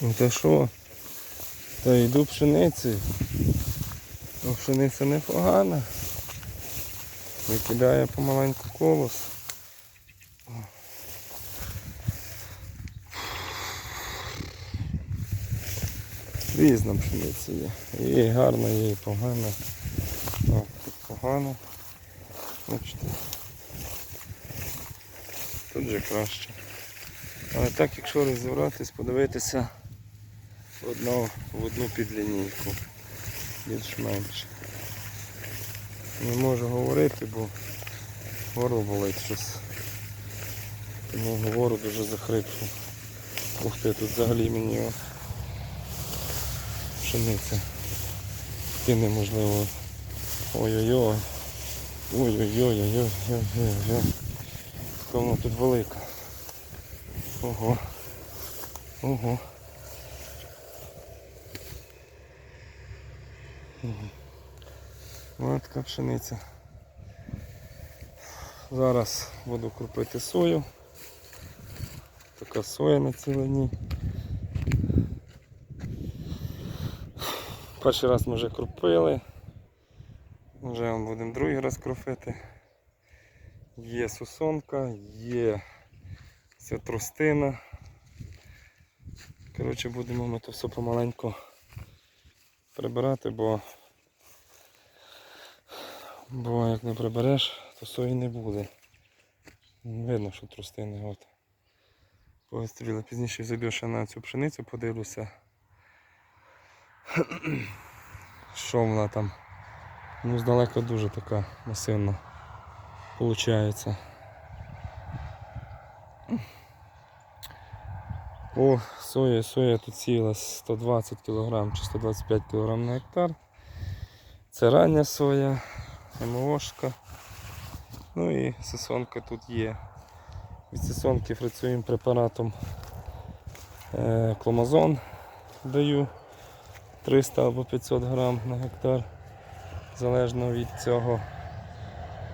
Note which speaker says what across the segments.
Speaker 1: Ну та що? Та йду пшеницею. Ну, пшениця непогана. Викидає помаленьку колос. Різна пшениця є. І гарна, є і погана. Так, тут погано. Бачите. Тут же краще. Але так, якщо розібратись, подивитися одну, в одну підлінійку. Більш-менш. Не можу говорити, бо горло болить щось. Тому говорю дуже захрипшу. Ух ти, тут взагалі мені пшениця. Ти неможливо. Ой-ой-ой. Ой-ой-ой-ой-ой-ой-ой. Яка тут велика. Ого. Ого. Ось така пшениця. Зараз буду крупити сою. Така соя на цілині. Перший раз ми вже крупили. Вже будемо другий раз кропити. Є сусонка, є ця тростина. Коротше, будемо ми то все помаленьку прибирати, бо, бо як не прибереш, то сої не буде. Видно, що тростини от. Повистріли. Пізніше зайду ще на цю пшеницю, подивлюся. Що вона там? Ну, здалека дуже така масивна получається. О, соя, соя тут сіла 120 кг чи 125 кг на гектар. Це рання соя, МОшка. Ну і сесонка тут є. Від сесонки працюємо препаратом е, кломазон даю 300 або 500 грам на гектар. Залежно від цього,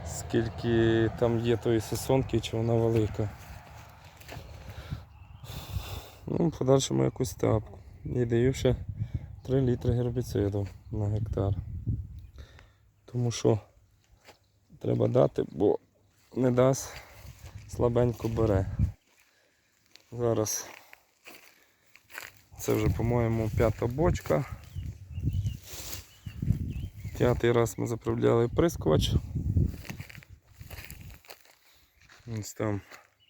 Speaker 1: скільки там є тої сесонки, чи вона велика. Ну, в подальшому якусь тапку. І даю ще 3 літри гербіциду на гектар. Тому що треба дати, бо не дасть, слабенько бере. Зараз це вже, по-моєму, п'ята бочка. П'ятий раз ми заправляли прискувач. Ось там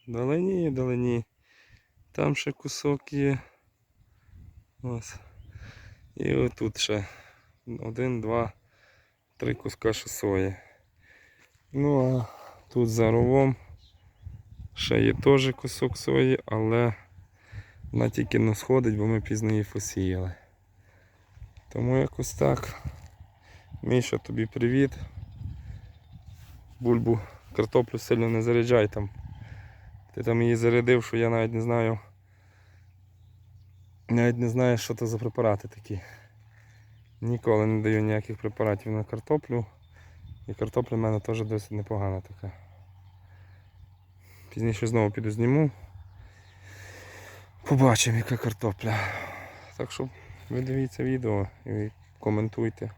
Speaker 1: далині, далині. Там ще кусок є. Ось. І отут ще один, два, три куска ще сої. Ну а тут за ровом ще є теж кусок сої, але вона тільки не сходить, бо ми пізно її посіяли. Тому якось так. Міша, тобі привіт. Бульбу, картоплю сильно не заряджай там. Ти там її зарядив, що я навіть не знаю. Навіть не знаю, що це за препарати такі. Ніколи не даю ніяких препаратів на картоплю. І картопля в мене теж досить непогана така. Пізніше знову піду зніму. Побачимо, яка картопля. Так що ви дивіться відео і коментуйте.